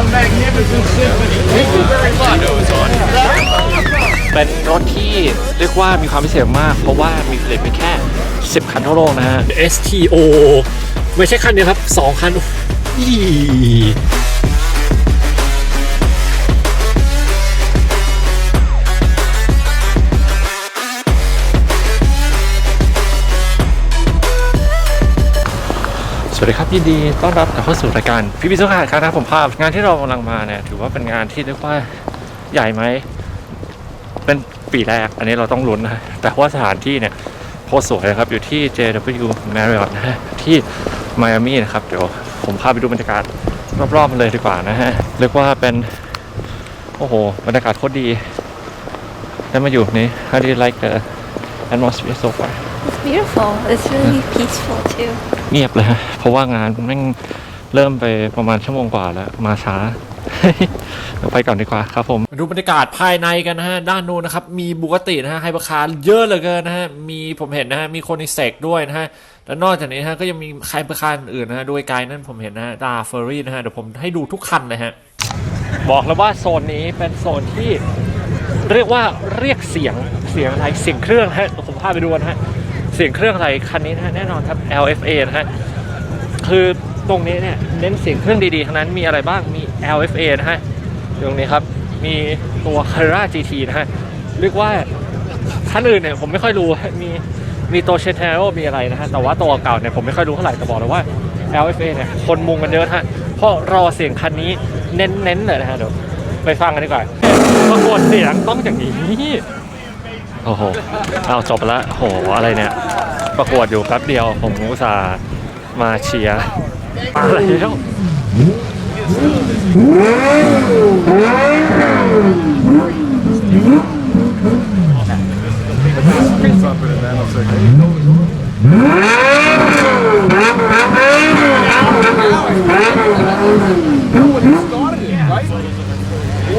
a magnificent symphony. Thank you very much. on. เป็นรถที่เรียกว่ามีความพิเศษมาก เพราะว่ามีผลิตไปแค่ 10 คันเท่าโลกนะฮะ STO ไม่ใช่คันเดียวครับ 2 คันอี สวัสดีครับยินดีต้อนรับกับเข้าสู่รายการพี่พิสุขาครับนะครับผมภาพ งานที่เรากำลังมาเนี่ยถือว่าเป็นงานที่เรียกว่าใหญ่ไหม เป็นปีแรก อันนี้เราต้องลุ้นนะแต่ว่าสถานที่เนี่ยโคตรสวยนะครับ อยู่ที่ JW Marriott นะฮะที่ไมอามี่นะครับ เดี๋ยวผมพาไปดูบรรยากาศรอบๆมันเลยดีกว่านะฮะเรียกว่าเป็น โอ้โห บรรยากาศโคตรดีได้มาอยู่นี่ How do you like the atmosphere so far It's beautiful. It's really peaceful too. เงียบเลยฮะ เพราะว่างานแม่งเริ่มไปประมาณชั่วโมงกว่าแล้ว มาช้าเดี๋ยวไปก่อนดีกว่าครับผมมาดูบรรยากาศภายในกันนะฮะ ด้านนู้นนะครับ มีบุกตินะฮะไฮเปอร์คาร์เยอะเหลือเกินนะฮะ มีผมเห็นนะฮะ มีโคนิเซกด้วยนะฮะ แล้วนอกจากนี้นะฮะก็ยังมีไฮเปอร์คาร์อื่นนะฮะ โดยไกลนั่นผมเห็นนะฮะดาเฟอร์รี่นะฮะ เดี๋ยวผมให้ดูทุกคันเลยฮะ บอกแล้วว่าโซนนี้เป็นโซนที่เรียกว่าเรียกเสียง เสียงอะไรเสียงเครื่องฮะผมพาไปดูนะฮะเสียงเครื่องอะไรคันนี้นะฮะแน่นอนครับ LFA นะฮะคือตรงนี้เนี่ยเน้นเสียงเครื่องดีๆทั้งนั้นมีอะไรบ้างมี LFA นะฮะตรงนี้ครับมีตัว Carra GT นะฮะเรียกว่าคันอื่นเนี่ยผมไม่ค่อยรู้มีมีตัวเชนเทโรมีอะไรนะฮะแต่ว่าตัวเก่าเนี่ยผมไม่ค่อยรู้เท่าไหร่แต่บอกเลยว่า LFA เนี่ยคนมุงกันเยอะฮะเพราะรอเสียงคันนี้เน้นๆเลยนะฮะเดี๋ยวไปฟังกันดีกว่าประกวดเสียงต้องอย่างนี้ โอ้โหเอาจบแล้โหอะไรเนี่ย ประกวดอยู่แป๊บเดียว ผมอุตส่าห์มาเชียร์มาแล้ว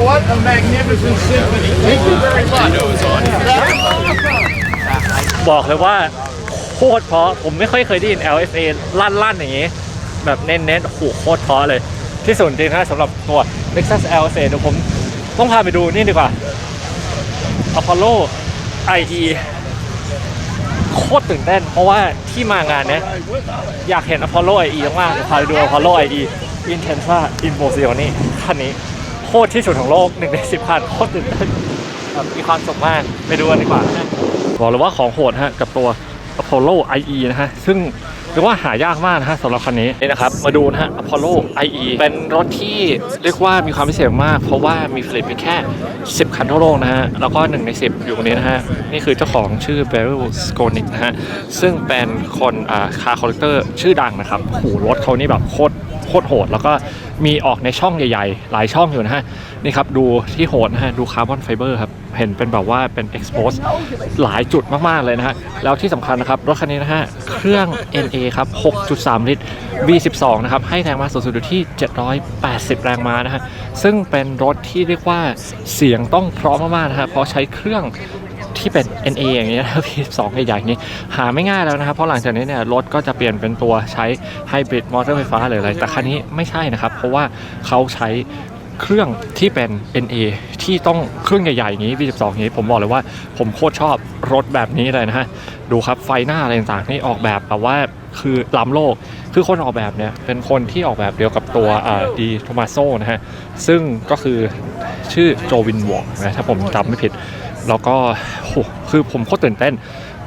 What a magnificent symphony. Thank you very much. บอกเลยว่าโคตรเพราะผมไม่ค่อยเคยได้ยิน LFA ลั่นๆ อย่างนี้ แบบเน้นๆโอ้โหโคตรเพราะเลย ที่สุดจริงนะสำหรับตัว Lexus LFA เดี๋ยวผมต้องพาไปดูนี่ดีกว่า Apollo IE โคตรตื่นเต้น เพราะว่าที่มางานเนี้ยอยากเห็น Apollo IE มากๆเดี๋ยพาไปดู Apollo IE Intensa in m o s i o n นี่คันนี้ ตรที่สุดของโลกหนึ่งในสิบคันโคตรตื่นเต้นแบบมีความสุขมากไปดูกันดีกว่าบอกเลยว่าของโหดฮะกับตัว Apollo IE นะฮะ ซึ่งเรียกว่าหายากมากนะฮะสำหรับคันนี้นี่นะครับ มาดูนะฮะ Apollo IE เป็นรถที่เรียกว่ามีความพิเศษมาก เพราะว่ามีผลิตเพียงแค่ 10 คันทั่วโลกนะฮะ แล้วก็ 1 ใน 10 อยู่ตรงนี้นะฮะ นี่คือเจ้าของชื่อ Beryl s k o n i k นะฮะ ซึ่งเป็นคนอ่าคาร์คอลเลกเตอร์ชื่อดังนะครับโหรถเขานี่แบบโคตร โคตรโหด แล้วก็มีออกในช่องใหญ่ๆ หลายช่องอยู่นะฮะ นี่ครับ ดูที่โหดนะฮะ ดูคาร์บอนไฟเบอร์ครับ เห็นเป็นแบบว่าเป็น expose หลายจุดมากๆเลยนะฮะ แล้วที่สำคัญนะครับ รถคันนี้นะฮะ เครื่อง NA ครับ 6.3 ลิตร V12 นะครับ ให้แรงม้าสูงสุดอยู่ที่ 780 แรงม้านะฮะ ซึ่งเป็นรถที่เรียกว่าเสียงต้องเพราะมากๆนะฮะ เพราะใช้เครื่อง ที่เป็น NA อย่างเงี้นะครับ P2 ใหญ่ๆนี้หาไม่ง่ายแล้วนะครับ เพราะหลังจากนี้เนี่ยรถก็จะเปลี่ยนเป็นตัวใช้ไฮบริดมอเตอร์ไฟฟ้าหรืออะไร แต่คันนี้ไม่ใช่นะครับ เพราะว่าเขาใช้เครื่องที่เป็น NA ที่ต้องเครื่องใหญ่ๆอย่างนี้ V12 นี้ผมบอกเลยว่าผมโคตรชอบรถแบบนี้เลยนะฮะ ดูครับไฟหน้าอะไรต่างๆนี่ออกแบบแบบว่าคือล้ำโลก คือคนออกแบบเนี่ยเป็นคนที่ออกแบบเดียวกับตัวดีโทมาโซนะฮะ ซึ่งก็คือชื่อโจวินวองนะถ้าผมจำไม่ผิด แล้วก็ คือผมโคตรตื่นเต้น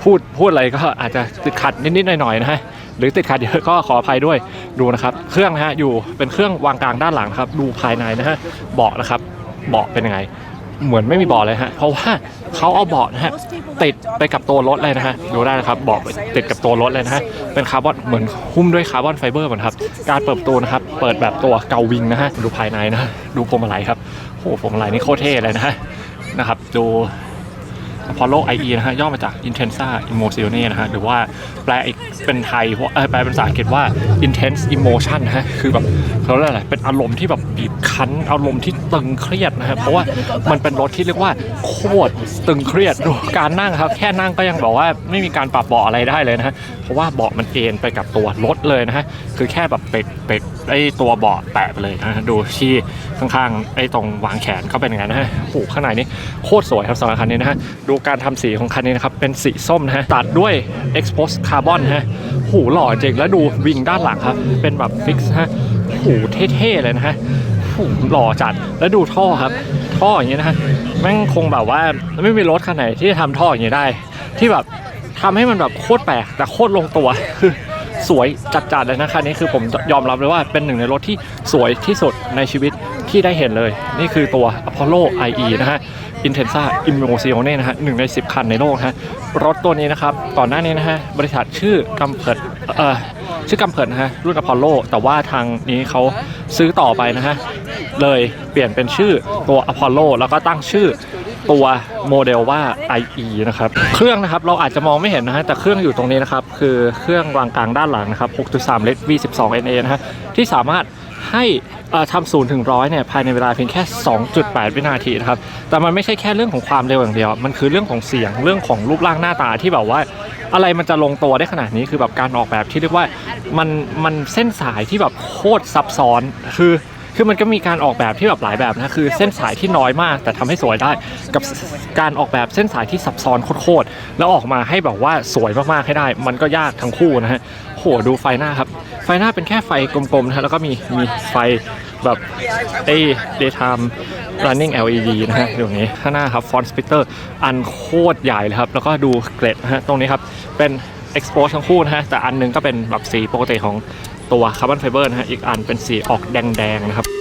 พูดพูดอะไรก็อาจจะติดขัดนิดๆหน่อยๆนะฮะหรือติดขัดเยอะก็ขออภัยด้วยดูนะครับ เครื่องนะฮะอยู่เป็นเครื่องวางกลางด้านหลังครับ ดูภายในนะฮะเบาะนะครับเบาะเป็นยังไง เหมือนไม่มีเบาะเลยฮะเพราะว่าเขาเอาเบาะนะฮะติดไปกับตัวรถเลยนะฮะดูได้นะครับเบาะติดกับตัวรถเลยนะฮะเป็นคาร์บอนเหมือนหุ้มด้วยคาร์บอนไฟเบอร์เหมือนครับการเปิดประตูนะครับเปิดแบบตัวเกาวิงนะฮะดูภายในนะฮะดูพวงมาลัยครับโอ้โหพวงมาลัยนี่โคตรเท่เลยนะฮะนะครับดู Apollo IE นะฮะย่อมาจาก Intensa Emozione นะฮะหรือว่าแปลอีกเป็นไทยแปลเป็นภาษาอังกฤษว่า Intense Emotion นะฮะคือแบบเขาเรียกอะไรเป็นอารมณ์ที่แบบบีบคั้นอารมณ์ที่ตึงเครียดนะฮะเพราะว่ามันเป็นรถที่เรียกว่าโคตรตึงเครียดดูการนั่งครับ แค่นั่งก็ยังบอกว่าไม่มีการปรับเบาะอะไรได้เลยนะฮะเพราะว่าเบาะมันเอ็นไปกับตัวรถเลยนะฮะคือแค่แบบเป็กเป็กไอตัวเบาะแตะไปเลยนะฮะดูที่ข้างๆไอตรงวางแขนก็เป็นย่างนั้นนะฮะโอ้โหข้างในนี้โคตรสวยครับสำหรับคันนี้นะฮะดูการทำสีของคันนี้นะครับ เป็นสีส้มนะฮะ ตัดด้วย Expose Carbon นะฮะโอ้โหล่อจริงแล้วดูวิงด้านหลังครับ เป็นแบบฟิกซ์ฮะโอ้โหเท่ๆเลยนะฮะโอ้โหล่อจัดแล้วดูท่อครับ ท่ออย่างนี้นะฮะแม่งคงแบบว่าไม่มีรถคันไหนที่จะทำท่ออย่างนี้ได้ ที่แบบทำให้มันแบบโคตรแปลกแต่โคตรลงตัวคือสวยจัดๆเลยนะคันนี้คือผมยอมรับเลยว่าเป็นหนึ่งในรถที่สวยที่สุดในชีวิต ที่ได้เห็นเลย นี่คือตัว Apollo IE นะฮะ Intensa Emozione นะฮะหนึ่งใน 10 คันในโลกนะฮะรถตัวนี้นะครับก่อนหน้านี้นะฮะบริษัทชื่อกัมเพิดเอ่อชื่อกัมเพิดนะฮะรุ่น Apollo แต่ว่าทางนี้เขาซื้อต่อไปนะฮะเลยเปลี่ยนเป็นชื่อตัว Apollo แล้วก็ตั้งชื่อตัวโมเดลว่า IE นะครับ เครื่องนะครับเราอาจจะมองไม่เห็นนะฮะ แต่เครื่องอยู่ตรงนี้นะครับ คือเครื่องวางกลางด้านหลังนะครับ 6.3 ลิตร V12 NA นะฮะ ที่สามารถให้ ทำศูนย์ถึงร้อยเนี่ยภายในเวลาเพียงแค่ 2.8 วินาทีนะครับ แต่มันไม่ใช่แค่เรื่องของความเร็วอย่างเดียว มันคือเรื่องของเสียงเรื่องของรูปร่างหน้าตาที่แบบว่าอะไรมันจะลงตัวได้ขนาดนี้คือแบบการออกแบบที่เรียกว่ามันมันเส้นสายที่แบบโคตรซับซ้อนคือ คือมันก็มีการออกแบบที่แบบหลายแบบนะคือเส้นสายที่น้อยมาก แต่ทำให้สวยได้กับการออกแบบเส้นสายที่ซับซ้อนโคตรๆแล้วออกมาให้แบบว่าสวยมากๆให้ได้ มันก็ยากทั้งคู่นะฮะโหดูไฟหน้าครับ ไฟหน้าเป็นแค่ไฟกลมๆนะฮะแล้วก็มีมีไฟแบบไอ้ daytime running LED นะฮะอย่างนี้ข้างหน้าครับ front splitter อันโคตรใหญ่เลยครับ แล้วก็ดูเกล็ดนะฮะตรงนี้ครับเป็น expose ทั้งคู่นะฮะแต่อันหนึงก็เป็นแบบสีปกติของ ตัวคาร์บอนไฟเบอร์นะฮะอีกอันเป็นสีออกแดงๆนะครับ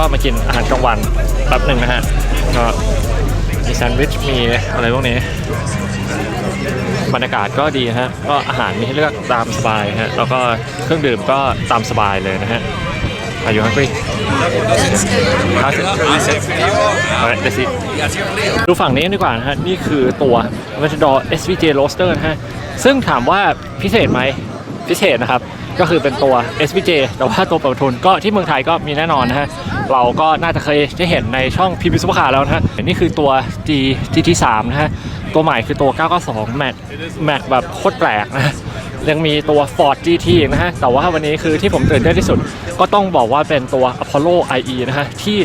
ก็มากินอาหารกลางวันแป๊บหนึ่งนะฮะก็มีแซนด์วิชมีอะไรพวกนี้ บรรยากาศก็ดีฮะก็อาหารมีให้เลือกตามสบายฮะแล้วก็เครื่องดื่มก็ตามสบายเลยนะฮะอายุฮังกี้ดูฝั่งนี้ดีกว่านะฮะ นี่คือตัว Matador SVJ Roaster นะฮะ ซึ่งถามว่าพิเศษไหม พิเศษนะครับ ก็คือเป็นตัว SVJ แต่ว่าตัวเปิดทุนก็ที่เมืองไทยก็มีแน่นอนนะฮะ เราก็น่าจะเคยได้เห็นในช่องพีพีซุปเปอร์คาร์แล้วนะฮะนี่คือตัว G GT3 นะฮะ ตัวใหม่คือตัว 992 แม็กแม็กแบบโคตรแปลกนะฮะยังมีตัว Ford GT นะฮะ แต่ว่าวันนี้คือที่ผมตื่นเต้นที่สุด ก็ต้องบอกว่าเป็นตัว Apollo IE นะฮะ ที่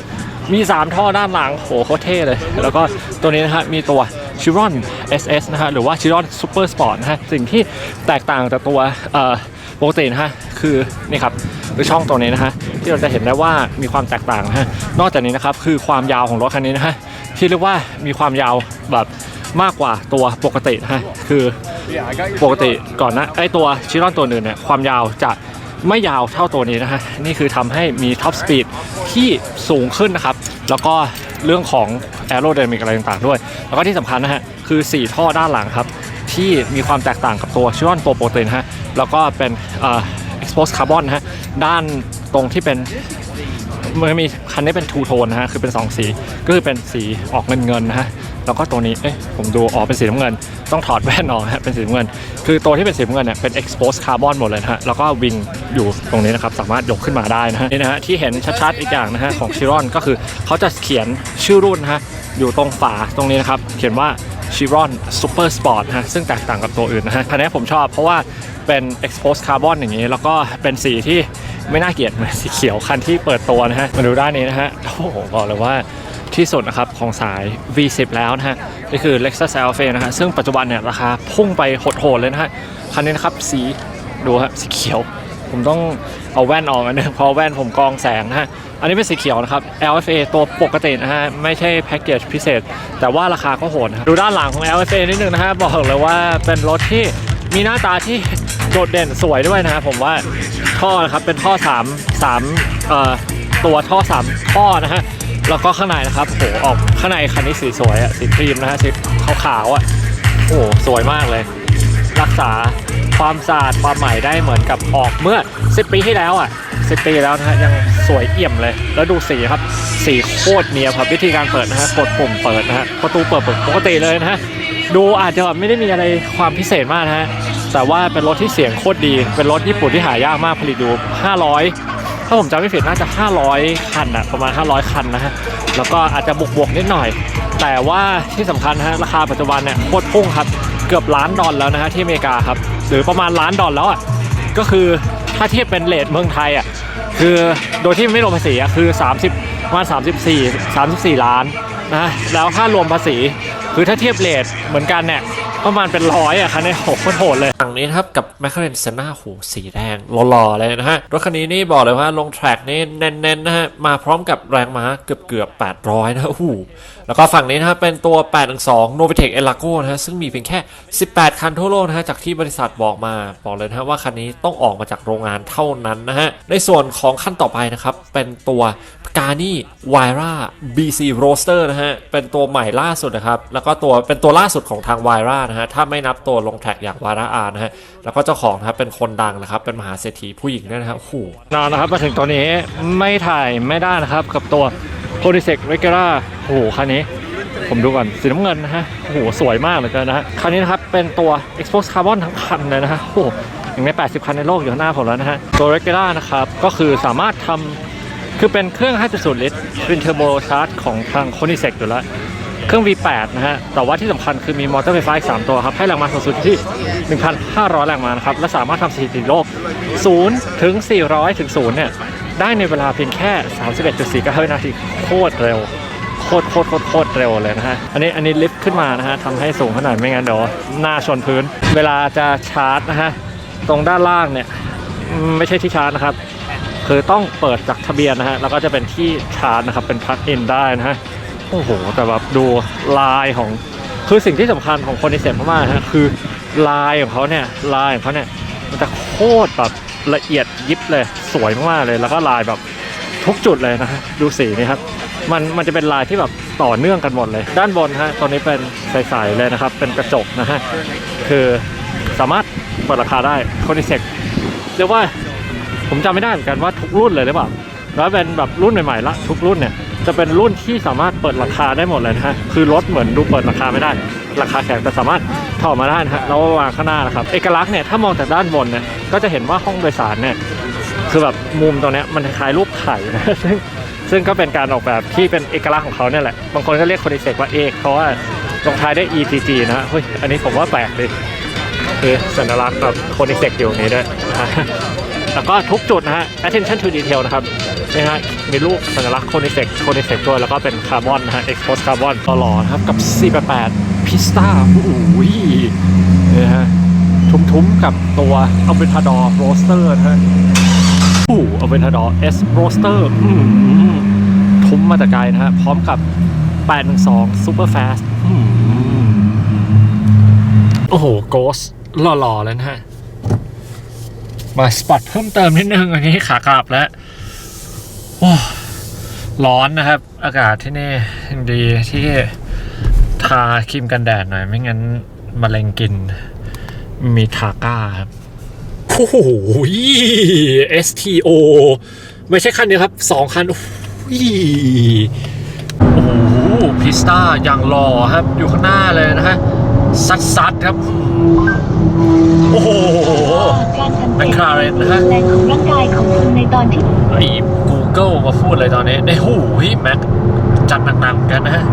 มี 3 ท่อด้านหลังโหโคตรเท่เลย แล้วก็ตัวนี้นะฮะ มีตัว Chiron SS นะฮะ หรือว่า Chiron Super Sport นะฮะ สิ่งที่แตกต่างจากตัวเอ่อ ปกตินะฮะคือนี่ครับคือช่องตัวนี้นะฮะที่เราจะเห็นได้ว่ามีความแตกต่างนะฮะนอกจากนี้นะครับคือความยาวของรถคันนี้นะฮะที่เรียกว่ามีความยาวแบบมากกว่าตัวปกตินะฮะคือปกติก่อนนะไอตัวชิรอนตัวอื่นเนี่ยความยาวจะไม่ยาวเท่าตัวนี้นะฮะนี่คือทำให้มีท็อปสปีดที่สูงขึ้นนะครับ แล้วก็เรื่องของแอโร d y นามิกอะไรต่างๆด้วย แล้วก็ที่สำคัญนะฮะคือ 4 ท่อด้านหลังครับ ที่มีความแตกต่างกับตัวชิรอนตัวโปรตีนฮะแล้วก็เป็นเอ่อ expose carbon นฮะด้านตรงที่เป็นมันมีคันนี้เป็นทูโทนนะฮะคือเป็น 2 สี ก็คือเป็นสีออกเงินเงินนะฮะแล้วก็ตัวนี้เอ๊ะผมดูอ๋อเป็นสีน้ำเงิน ต้องถอดแว่นออกฮะเป็นสีน้ำเงิน คือตัวที่เป็นสีน้ำเงินเนี่ยเป็น expose carbon หมดเลยนะฮะแล้วก็วิงอยู่ตรงนี้นะครับสามารถยกขึ้นมาได้นะฮะนี่นะฮะที่เห็นชัดๆอีกอย่างนะฮะของชิรอนก็คือเขาจะเขียนชื่อรุ่นนะฮะอยู่ตรงฝาตรงนี้นะครับเขียนว่า Chiron Super Sport นะฮะซึ่งแตกต่างกับตัวอื่นนะฮะคันนี้ผมชอบเพราะว่าเป็น exposed carbon อย่างนี้ แล้วก็เป็นสีที่ไม่น่าเกลียดเหมือนสีเขียวคันที่เปิดตัวนะฮะมาดูด้านนี้นะฮะโอ้โหบอกเลยว่าที่สุดนะครับของสาย V10 แล้วนะฮะนี่คือ Lexus LFA นะฮะซึ่งปัจจุบันเนี่ยราคาพุ่งไปโหดๆเลยนะฮะคันนี้นะครับสีดูฮะสีเขียว ผมต้องเอาแว่นออกนนึงเพราะแว่นผมกองแสงนะฮะ อันนี้เป็นสีเขียวนะครับ LFA ตัวปกตินะฮะ ไม่ใช่แพ็กเกจพิเศษ แต่ว่าราคาก็โหดนะดูด้านหลังของ LFA นิดนึงนะฮะ บอกเลยว่าเป็นรถที่มีหน้าตาที่โดดเด่นสวยด้วยนะครับผมว่าท่อนะครับเป็นท่อ3 3เอ่อตัวท่อ 3 ท่อนะฮะแล้วก็ข้างในนะครับโหออกข้างในคันนี้สีสวยอะสีครีมนะฮะสีขาวๆอะโอ้โหสวยมากเลย รักษา ความสะอาดความใหม่ได้เหมือนกับออกเมื่อ 10 ปีที่แล้วอะ 10 ปีแล้วนะฮะยังสวยเอี่ยมเลย แล้วดูสีครับ สีโคตรเนียบครับวิธีการเปิดนะฮะกดปุ่มเปิดนะฮะประตูเปิดปกติเลยนะฮะดูอาจจะแบบไม่ได้มีอะไรความพิเศษมากนะฮะแต่ว่าเป็นรถที่เสียงโคตรดี เป็นรถญี่ปุ่นที่หายากมากผลิตอยู่ 500 ถ้าผมจำไม่ผิดน่าจะ 500 คันอะประมาณ 500 คันนะฮะแล้วก็อาจจะบวกบวกๆนิดหน่อย แต่ว่าที่สำคัญฮะราคาปัจจุบันเนี่ยโคตรพุ่งครับ เกือบล้านดอลแล้วนะฮะที่อเมริกาครับ หรือประมาณล้านดอลแล้วอะก็คือถ้าเทียบเป็นเลทเมืองไทยอะคือโดยที่ไม่รวมภาษีอะคือ 30ประมาณ34 34 ล้านนะแล้วถ้ารวมภาษีคือถ้าเทียบเลทเหมือนกันเนี่ยประมาณเป็นร้อยอะคันนี้โหโคตรโหดเลยฝั่งนี้นะครับกับ m c l a r e n Senna หูสีแดงหล่อๆเลยนะฮะ รถคันนี้นี่บอกเลยว่าลงแทร็กนี่แน่นๆนะฮะ มาพร้อมกับแรงม้าเกือบเกือบๆ800 นะหูแล้วก็ฝั่งนี้นะครับเป็นตัว 812 Novitec Elago นะฮะซึ่งมีเพียงแค่ 18 คันทั่วโลกนะฮะจากที่บริษัทบอกมาบอกเลยนะฮะว่าคันนี้ต้องออกมาจากโรงงานเท่านั้นนะฮะในส่วนของขั้นต่อไปนะครับเป็นตัว g a r n i w i r a BC Roaster นะฮะ เป็นตัวใหม่ล่าสุดนะครับ แล้วก็ตัวเป็นตัวล่าสุดของทาง w i r a นะฮะ ถ้าไม่นับตัวลงแท็กอย่าง w i r a R นะฮะ แล้วก็เจ้าของนะครับเป็นคนดังนะครับ เป็นมหาเศรษฐีผู้หญิงด้วยนะครับโอ้โหนอนนะครับ มาถึงตัวนี้ไม่ถ่ายไม่ได้นะครับ กับตัว c o n i s e c Regera โอ้โหคันนี้ผมดูก่อนสีน้ำเงินนะฮะโอ้โหสวยมากเลือเกินนะฮะคันนี้นะครับเป็นตัว Expose Carbon ทั้งคันเลยนะฮะโอ้โหอย่างใน 80 คันในโลกอยู่ข้างหน้าผมแล้วนะฮะตัว Regera นะครับก็คือสามารถทำคือเป็นเครื่อง 5.0 ลิตรเป็นเทอร์โบชาร์จของทาง c o n i s e c อยู่แล้วเครื่อง V8 นะฮะ แต่ว่าที่สำคัญคือมีมอเตอร์ไฟฟ้าอีก 3 ตัวครับ ให้แรงม้าสูงสุดที่ 1,500 แรงม้านะครับ และสามารถทำสถิติโลก 0 ถึง 400 ถึง 0 เนี่ย ได้ในเวลาเพียงแค่ 31.49วินาที โคตรเร็ว โคตรโคตรโคตรโคตรเร็วเลยนะฮะ อันนี้อันนี้ลิฟต์ขึ้นมานะฮะทำให้สูงขนาดไม่งั้นเดี๋ยวหน้าชนพื้น เวลาจะชาร์จนะฮะ ตรงด้านล่างเนี่ยไม่ใช่ที่ชาร์จนะครับ คือต้องเปิดจากทะเบียนนะฮะ แล้วก็จะเป็นที่ชาร์จนะครับ เป็นพักอินได้นะฮะ โอ้โห แต่แบบดูลายของ คือสิ่งที่สำคัญของคนในเซนพม่าฮะ คือลายของเขาเนี่ย ลายของเขาเนี่ยมันจะโคตรแบบละเอียดยิบเลย สวยมากๆเลย แล้วก็ลายแบบทุกจุดเลยนะฮะ ดูสีนี่ครับ มันมันจะเป็นลายที่แบบต่อเนื่องกันหมดเลย ด้านบนฮะตอนนี้เป็นใสๆเลยนะครับ เป็นกระจกนะฮะคือสามารถเปิดราคาได้คนในเซ็กเรียกว่าผมจำไม่ได้เหมือนกันว่าทุกรุ่นเลยหรือเปล่าแล้วเป็นแบบรุ่นใหม่ๆละทุกรุ่นเนี่ยจะเป็นรุ่นที่สามารถเปิดราคาได้หมดเลยนะฮะคือรถเหมือนดูเปิดราคาไม่ได้ ราคาแข็งแต่สามารถถอดมาได้นะฮะแล้ววางข้างหน้านะครับเอกลักษณ์เนี่ยถ้ามองจากด้านบนเนี่ยก็จะเห็นว่าห้องโดยสารเนี่ยคือแบบมุมตรงนี้มันคล้ายรูปไข่นะซึ่ง ซึ่งก็เป็นการออกแบบที่เป็นเอกลักษณ์ของเขาเนี่ยแหละ บางคนก็เรียกคนดิเซกว่าเอกเพราะว่าลงท้ายด้วย EGG นะฮะเฮ้ยอันนี้ผมว่าแปลกดีคือสัญลักษณ์แบบคนิเซกอยู่นี้ด้วยนะฮะแล้วก็ทุกจุดนะฮะ attention to detail นะครับนี่ฮะมีรูปสัญลักษณ์โคนิเซกโคนิเซกด้วยแล้วก็เป็นคาร์บอนนะฮะ expose carbon ตลอดนะครับกับ 488 Pista โอ้โหนี่ฮะ ทุ้มๆกับตัว Aventador Roadster นะฮะ โอ้โห Aventador S Roadster อืมทุ้มมาแต่ไกลนะฮะ พร้อมกับ 812 Super Fast อืมโอ้โห Ghost หล่อๆเลยนะฮะ มาสปอตเพิ่มเติมนิดนึง อันนี้ขากลับแล้วโอ้ร้อนนะครับ อากาศที่นี่ยังดีที่ทาครีมกันแดดหน่อย ไม่งั้นมะเร็งกินมีทาก้าครับ โอ้โห STO ไม่ใช่คันเดียวครับสองคัน โอ้โหพิสตาอย่างหล่อครับ อยู่ข้างหน้าเลยนะฮะ ซัดๆครับ โอ้โหแมคลาเรนนะฮะแรงของร่างกายของคุณในตอนที่ไอ้ Google มาพูดเลยตอนนี้ในหูยแม็กจัดหนักๆกันนะฮะ